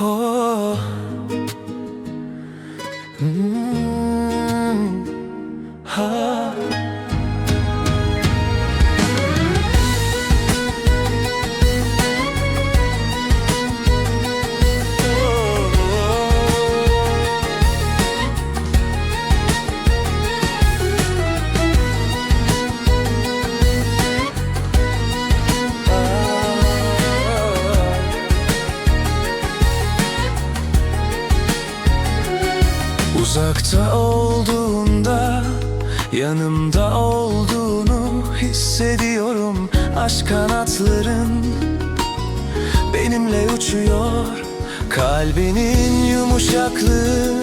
oh. 음, 아. Uzakta olduğunda yanımda olduğunu hissediyorum. Aşk kanatların benimle uçuyor. Kalbinin yumuşaklığı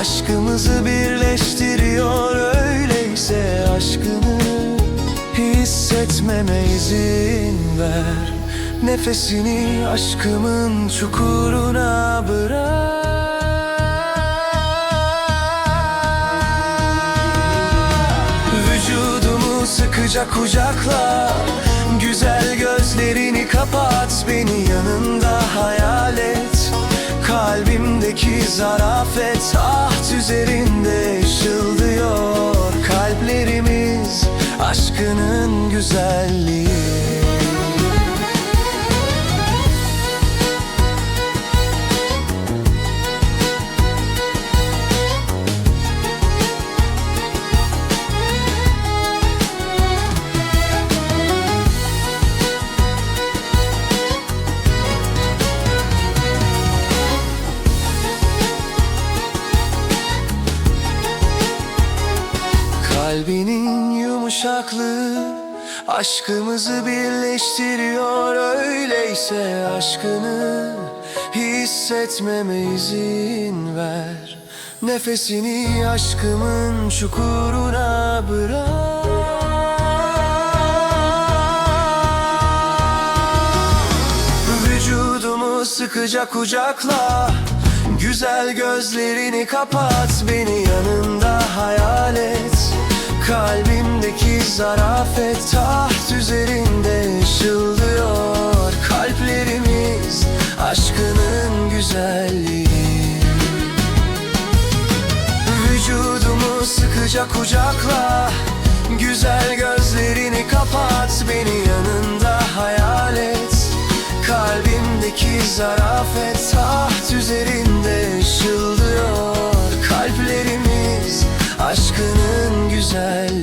aşkımızı birleştiriyor. Öyleyse aşkını hissetmeme izin ver. Nefesini aşkımın çukuruna bırak Sıkıca kucakla Güzel gözlerini kapat Beni yanında hayal et. Kalbimdeki zarafet Aht üzerinde ışıldıyor. Kalplerimiz aşkının güzelliği Kalbinin yumuşaklığı aşkımızı birleştiriyor. Öyleyse aşkını hissetmeme izin ver. Nefesini aşkımın çukuruna bırak. Vücudumu sıkıca kucakla Güzel gözlerini kapat. Beni yanında hayal et Kalbimdeki zarafet Taht üzerinde ışıldıyor Kalplerimiz aşkının güzelliği. Vücudumu sıkıca kucakla Güzel gözlerini kapat Beni yanında hayal et. Kalbimdeki zarafet taht üzerinde ışıldıyor Kalplerimiz aşkının güzel